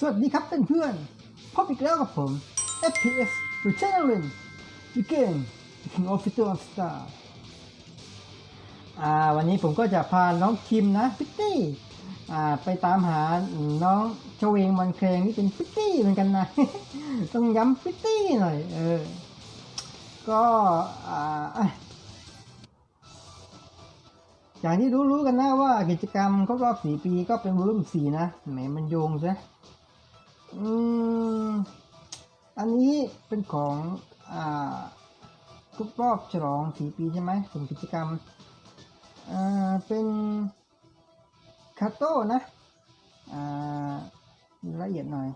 สวัสดีครับเพื่อนๆพบอีกแล้วกับผม FPS r e c h a n n e l The Game The King of Fighter of Star อ่าวันนี้ผมก็จะพาน้องคิมนะพิตตี้อ่าไปตามหาน้องเชเวงมันเครงนี่เป็นพิตตี้เหมือนกันนะ ต้องย้ำพิตตี้หน่อยเออก็อ่าอย่างที่รู้ๆกันนะว่ากิจกรรมครบรอบสี่ปีก็เป็นวอลุ่มสี่นะแหมมันโยงซะ อืมอันนี้เป็นของอ่าครบรอบฉลองสี่ปีใช่ไหมส่วนกิจกรรมอ่าเป็นคาโต้นะอ่าละเอียดหน่อย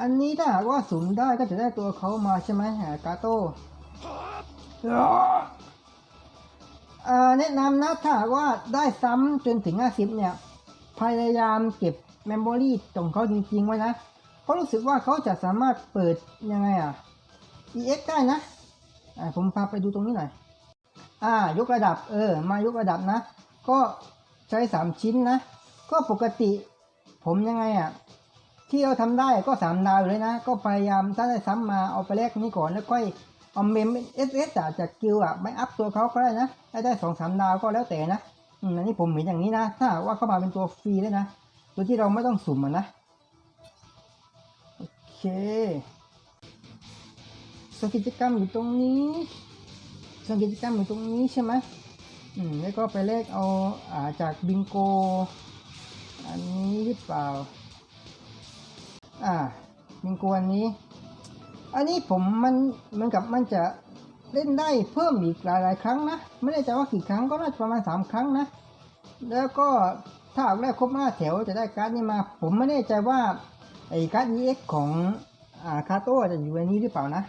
อันนี้ถ้าหากว่าสุ่มได้ก็จะได้ตัวเขามาใช่ไหมอ่ากาโต้แนะนำนะถ้าหากว่าได้ซ้ำจนถึง 50 เนี่ย พยายามเก็บเมมโมรีของเขาจริง ๆ ไว้นะ ราะรู้สึกว่าเขาจะสามารถเปิดยังไงอะ EX ได้นะอ่าผมพาไปดูตรงนี้หน่อยอ่ายกระดับเออมายกระดับนะ ก็ใช้สามชิ้นนะ ก็ปกติผมยังไงอะที่เราทำได้ก็สามดาวเลยนะ ก็พยายามถ้าได้ซ้ำมาเอาไปแลกนี้ก่อนแล้วค่อยเอาเมมเอสเอสจากกิลอะไม่อัพตัวเขาก็ได้นะได้ได้สองสามดาวก็แล้วแต่นะอืมอันนี้ผมเห็นอย่างนี้นะ ถ้าว่าเข้ามาเป็นตัวฟรีเลยนะ ตัวที่เราไม่ต้องสุ่มอะนะ เคส่วนกิจกรรมอยู่ตรงนี้ ส่วนกิจกรรมอยู่ตรงนี้ใช่ไหมอืมแล้วก็ไปเลขเอาอ่าจากบิงโก อันนี้หรือเปล่า อ่า บิงโกอันนี้ อันนี้ผมมันมือนกับมันจะเล่นได้เพิ่มอีกหลายๆครั้งนะ ไม่แน่ใจว่ากี่ครั้งก็น่าจะประมาณสามครั้งนะ แล้วก็ถ้าหากได้ครบห้าแถวจะได้การ์ดนี้มา ผมไม่แน่ใจว่า ไอ้การ์ด EX ของอ่าคาโต้จะอยู่ในนี้หรือเปล่านะ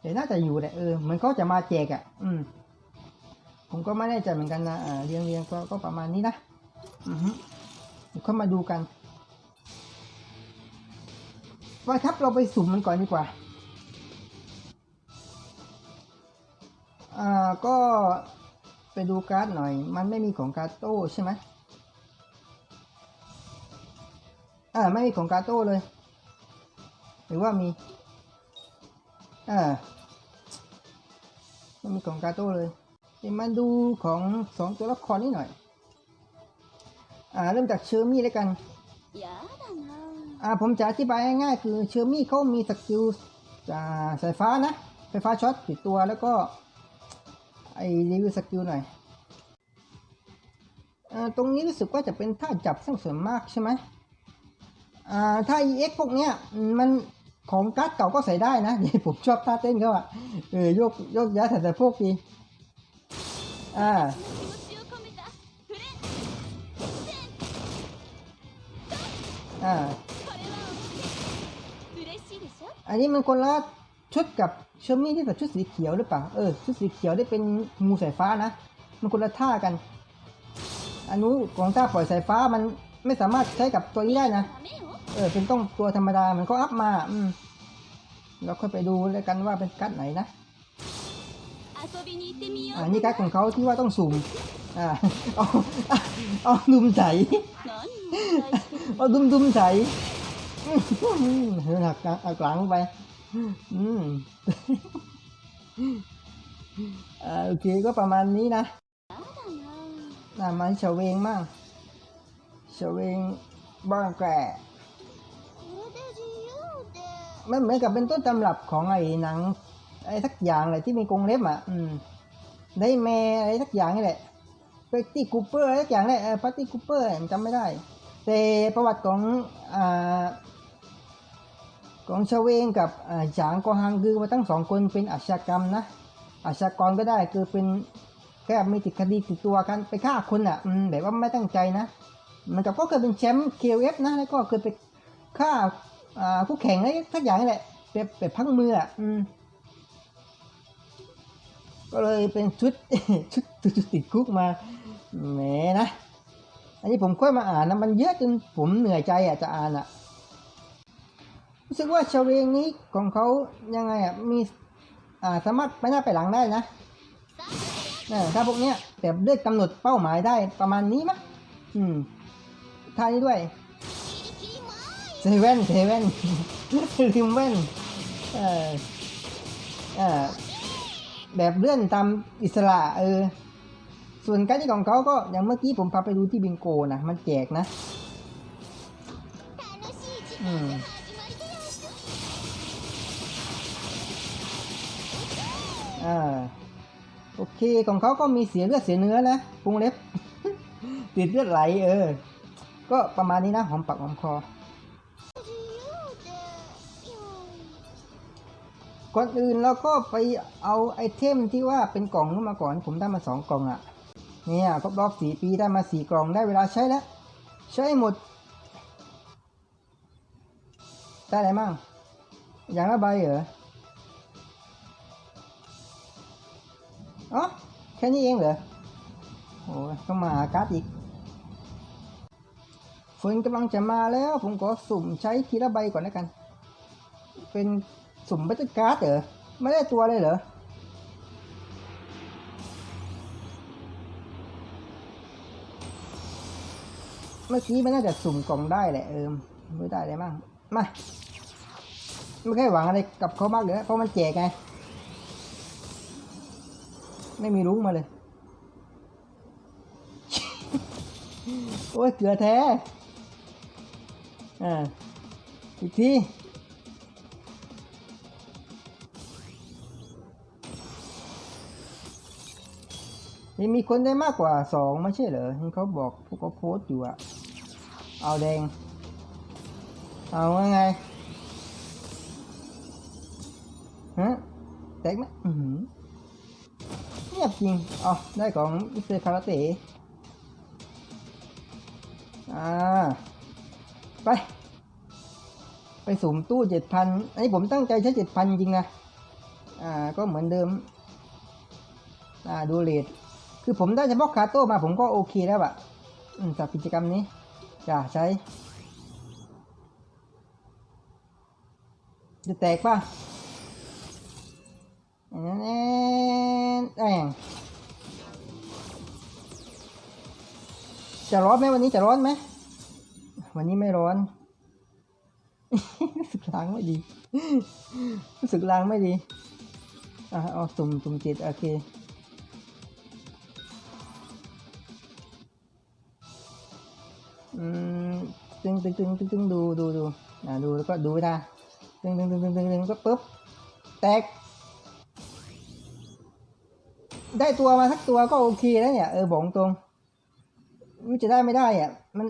แต่น่าจะอยู่แหละเออมือนเขาจะมาแจกอะ อืม ผมก็ไม่แน่ใจเหมือนกันนะอ่าเรียงเรียงก็ก็ประมาณนี้นะอือฮึเดี๋ยมาดูกันว่าทับเราไปสุ่มมันก่อนดีกว่าอ่าก็ไปดูการ์ดหน่อย มันไม่มีของกาโต้ใช่ไหมอ่าไม่มีของกาโต้เลย หรือว่ามีอ่าไม่มีของกาโต้เลยเดี๋มาดูของสองตัวละครนี้หน่อย อ่าเริ่มจากเชอร์มี่แล้วกันอ่าผมจะอธิบายง่ายๆคือเชอร์มี่เขามีสกิลสายฟ้านะไฟฟ้าช็อตติดตัวแล้วก็ไอรีวิวสกิลหน่อยอ่าตรงนี้รู้สึกว่าจะเป็นท่าจับซึ่งส่วนมากใช่ไหมอ่าท่า EX พวกเนี้ยมัน ของการ์ดเก่าก็ใส่ได้นะนี่ผมชอบท่าเต้นเขาอะเออยกโยกย้ายแต่แต่พวกดีอ่าอ่าอันนี้มันคนละชุดกับเชอมี่ที่แต่ชุดสีเขียวหรือเปล่าเออชุดสีเขียวได้เป็นงูสายฟ้านะมันคนละท่ากัน อันนู้นของท่าปล่อยสายฟ้ามันไม่สามารถใช้กับตัวนี้ได้นะ เออเป็นต้องตัวธรรมดามันก็อัพมา อืมเราค่อยไปดูแล้วกันว่าเป็นกัดไหนนะอันนี้กัดของเขาที่ว่าต้องสูงอ่าเอาเอาดุมใสเอาดุมดุมใสเฮ้ยหักกลังไปอืมอโอเคก็ประมาณนี้นะนามาเฉวงมากเฉวงบ้างแก มันเหมือนกับเป็นต้นตำรับของไอ้หนังไอ้ทักอย่างอะไรที่มีกรงเล็บอะ อืม ได้แม่อะไรทักอย่างนี่แหละเปตตี้คูเปอร์อะไรทักอย่างนี่เออพัตตี้คูเปอร์จำไม่ได้ แต่ประวัติของอ่าของเวงกับอ่าฉางกอฮังคือว่าทั้งสองคนเป็นอาชญากรรมนะอาชญากรก็ได้คือเป็นแค่มีติดคดีติดตัวกันไปฆ่าคนอะอืมแบบว่าไม่ตั้งใจนะมันกับก็เคยเป็นแชมป์ KOF นะแล้วก็เคยไปฆ่า อ่าคู่แข่งอะไรทักอย่างแหละแบบแบบพังมืออะอก็เลยเป็นชุดชุดชุดติดคุกมาแหมนะ อันนี้ผมค่อยมาอ่านนะมันเยอะจนผมเหนื่อยใจอะจะอ่านอะรู้สึกว่าชาวเวงนี้ของเขายังไงอะมีอ่าสามารถไปหน้าไปหลังได้นะนะถ้าพวกเนี้ยแบบเลือกกำหนดเป้าหมายได้ประมาณนี้มั้งอืมท้ายด้วย เซเว่นเซเว่นลิมเว่นเออเอ่อแบบเลื่อนตามอิสระเออ ส่วนการที่ของเขาก็อย่างเมื่อกี้ผมพาไปดูที่บิงโกนะมันแจกนะอืมอ่าโอเคของเขาก็มีเสียเลือดเสียเนื้อนะพุงเล็บติดเลือดไหลเออ ก็ประมาณนี้นะหอมปากหอมคอ ก่อนอื่นเราก็ไปเอาไอเทมที่ว่าเป็นกล่องนู้นมาก่อนผมได้มาสองกล่องอะ่ะ เนี่ยครบรอบสี่ปีได้มาสี่กล่องได้เวลาใช้แล้ว ใช้หมด ได้อะไรมั่งอย่างละใบเหรออ๋อแค่นี้เองเหรอโอ้ยต้องมาหาการ์ดอีกฝนกำลังจะมาแล้ว ผมก็สุ่มใช้ทีละใบก่อนแล้วกัน เป็น สุ่มบัตเตอร์การ์ดเหรอ ไม่ได้ตัวเลยเหรอ เมื่อกี้มันน่าจะสุ่มกล่องได้แหละเออไม่ได้อะไรมั่งมาไม่เคยหวังอะไรกับเขามากเลยนะเพราะมันแจกไง ไม่มีรุ้งมาเลย โอ้ยเกลือแท้ อ่า อีกที ยังมีคนได้มากกว่าสองไม่ใช่เหรอที่เขาบอกพวกเขาโพสต์อยู่อะเอาแดง เอาว่าไงฮะแตกไหมอือหือเงียบจริงอ๋อได้ของอิเซคาราเตะอ่า ไป ไปสุ่มตู้เจ็ดพันอันนี้ผมตั้งใจใช้เจ็ดพันจริงนะ อ่า ก็เหมือนเดิม อ่า ดูเลท คือผมได้เฉพาะคาโต้มาผมก็โอเคแล้วอะจากกิจกรรมนี้จะใช้จะแตกป่ะแอนแอนแอนจะร้อนไหมวันนี้จะร้อนไหม วันนี้ไม่ร้อน รู้สึกล้างไม่ดี รู้สึกล้างไม่ดี อะเอาสุ่มสุ่มจิตโอเค อืมตึงตึงตึงตึงตึงดูดูดูอ่าดูแล้วก็ดูนะตึงตึงตึงตึงตึงตึงก็ปุ๊บแตก ได้ตัวมาสักตัวก็โอเคแล้วเนี่ยเออบอกตรงมันจะได้ไม่ได้อะมัน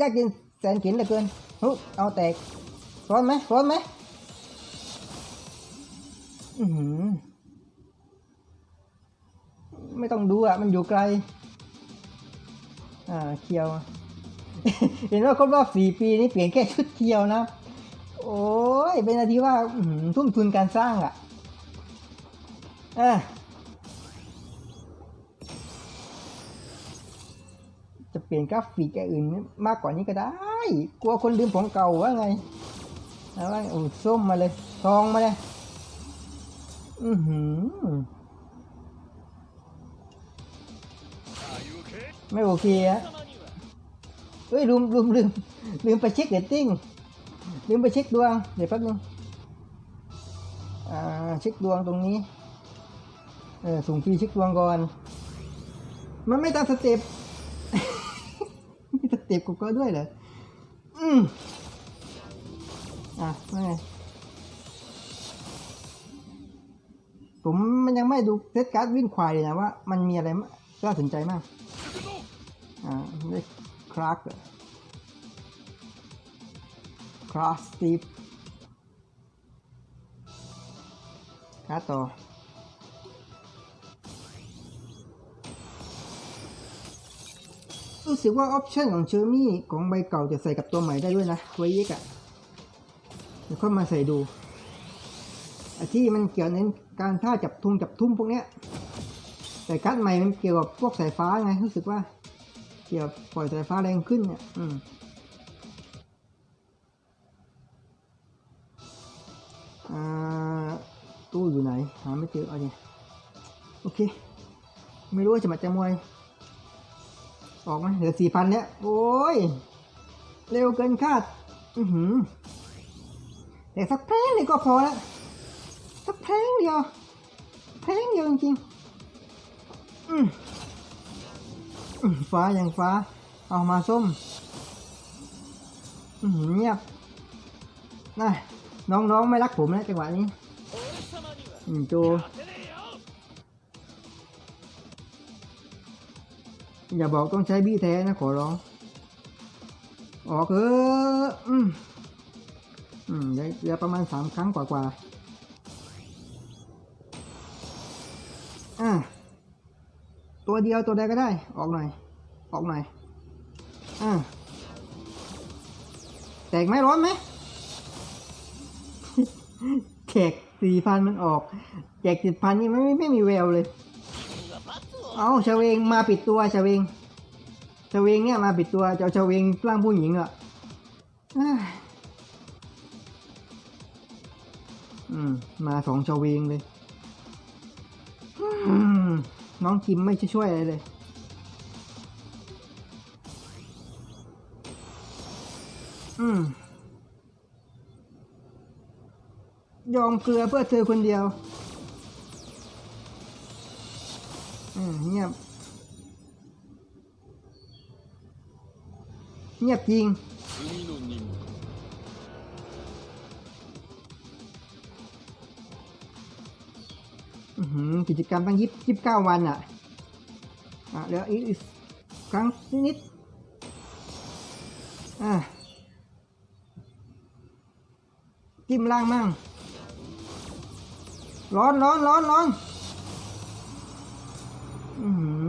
ยากกินแสนกินเหลือเกินหุเอาแตกร้อนไหมร้อนไหมอือหือไม่ต้องดูอะ มันอยู่ไกล อ่าเคียว เห็นว่าครบรอบสี่ปีนี่เปลี่ยนแค่ชุดเคียวนะ โอ้ยเป็นนาทีว่าทุ่มทุนการสร้างอะ่ะอะจะเปลี่ยนกราฟิกอื่นมากกว่านี้ก็ได้ กลัวคนลืมของเก่าว่าไงอาว่าโอ้ส้มมาเลย ทองมาเลย อือหือไม่โอเคอะ เอ้ยลืมลืมลืมลืมไปเช็คเรตติ้งลืมไปเช็คดวง เดี๋ยวแป๊บนึงอ่าเช็คดวงตรงนี้ เออส่งฟรีเช็คดวงก่อน มันไม่ตามสเต็ปไมีสเต็ปกูก็ด้วยเหรออืมอะว่าไงผมมันยังไม่ดูเซตการ์ดวิ่งควายเลยนะว่า มันมีอะไรน่าสนใจมากอ่าได้คลา ร์กคลาสตีฟคาต่อรู้สึกว่าออปชันของเชอร์มี่ของใบเก่าจะใส่กับตัวใหม่ได้ด้วยนะตัวเย็กอะเดี๋ยวค่อยมาใส่ดูไอ้ที่มันเกี่ยวในการท่าจับทุงจับทุ่มพวกเนี้ยแต่การ์ดใหม่มันเกี่ยวกับพวกสายฟ้าไงรู้สึกว่า เกี่ยวกับปล่อยสายฟ้าแรงขึ้นเนี่ย อืมอ่าตู้อยู่ไหน หาไม่เจอเอาเนี่ยโอเค ไม่รู้ว่าจะมาจะมวย ออกไหมเหลือสี่พันแล้วโอ้ย เร็วเกินคาด อือหือแต่สักเพลงนี่ก็พอแล้ว สักเพลงเดียวเพลงเดียวจริงๆอือืม ฟ้าอย่างฟ้า เอามาส้มเงียบน่ะน้องๆ ไม่รักผมแล้วจังหวะนี้โจอย่าบอกต้องใช้บี้แท้นะขอร้อง ออกเอออืมอืมได้เรือประมาณสามครั้งกว่ากว่าๆอ่า ตัวเดียวตัวใดก็ได้ ออกหน่อย ออกหน่อย อ่า แตกไหมร้อนไหมแจกสี่พันมันออก แจกสิบพันนี่ไม่ไม่ไม่มีแววเลย เอาชาเวงมาปิดตัวชาเวงชาเวงเนี่ยมาปิดตัวจะเอาชาเวงร่างผู้หญิงอะอ้ายอืม มาสองชาเวงเลย น้องคิมไม่ช่วยอะไรเลย อืม ยอมเกลือเพื่อเธอคนเดียว อืมเงียบ เงียบจริง กิจกรรมตั้งยี่สิบเก้าวันอะอะเดี๋ยวอีกครั้งนิดอะจิ้มล่างมั่งร้อนร้อนร้อนร้อนอื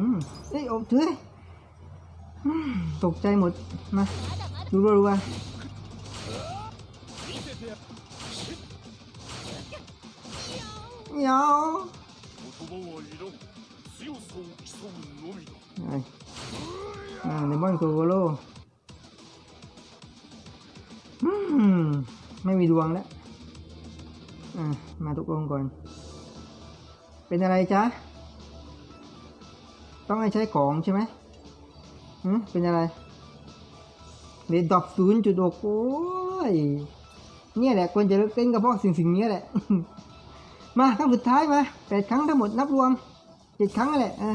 มเฮ้ยอบเถือตกใจหมด มา ดูรัวรัวเยา อ้อ่าเลมอนโกโกโลอืมไม่มีดวงแล้ว อ่ามาตกลงก่อน เป็นอะไรจ๊ะ ต้องให้ใช้ของใช่ไหมหืมเป็นอะไรเรดดอบศูนย์จุดโอ้ยเนี่ยแหละควรจะเลิกเต้นกับพวกสิ่งสิ่งนี้แหละ มาครั้งสุดท้ายมาแปดครั้งทั้งหมดนับรวมเจ็ดครั้งนั่นแหละอ่า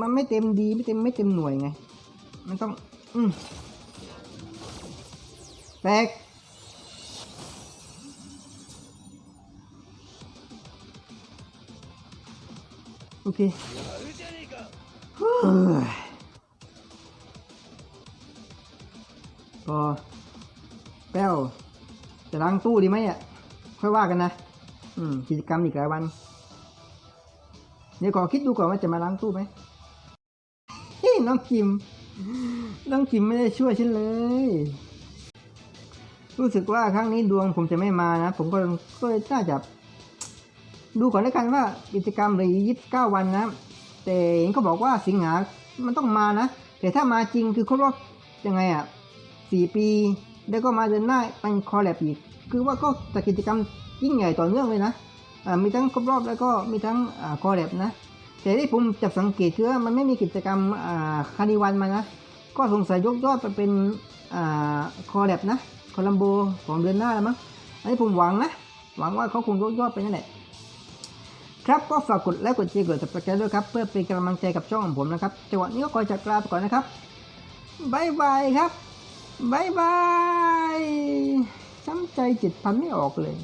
มันไม่เต็มดีไม่เต็มไม่เต็มหน่วยไง มันต้อง อืมแตกโอเคพอแป้วจะล้างตู้ดีไหมอะ ค่อยว่ากันนะ อืม กิจกรรมอีกหลายวัน เดี๋ยวขอคิดดูก่อนว่าจะมาล้างตู้ไหมเฮ้ยน้องกิม น้องกิมไม่ได้ช่วยฉันเลย รู้สึกว่าครั้งนี้ดวงผมจะไม่มานะ ผมก็ก็น่าจะ ดูก่อนแล้วกันว่ากิจกรรมเหลือยี่สิบเก้าวันนะ แต่เห็นเขาบอกว่าสิงหา มันต้องมานะ แต่ถ้ามาจริงคือครบรอบยังไงอะสี่ปี แล้วก็มาเดือนหน้าเป็นคอแลบอีก คือว่าก็จัดกิจกรรมยิ่งใหญ่ต่อเนื่องเลยนะมีทั้งครบรอบแล้วก็มีทั้งอคอแลบนะแต่ที่ผมจับสังเกตคือว่ามันไม่มีกิจกรรมคานิวันมานะก็สงสัยยกยอดไปเป็นอคอแลบนะคอลัมโบของเดือนหน้าแล้วมั้งอันนี้ผมหวังนะหวังว่าเขาคงยกยอดไปนั่นแหละครับก็ฝากกดไลค์กดแชร์กด subscribe ด้วยครับ เพื่อเป็นกำลังใจกับช่องของผมนะครับจังหวะนี้ก็ขอจากลาไปก่อนนะครับบายบายครับบายบาย ช้ำใจจิตพันไม่ออกเลย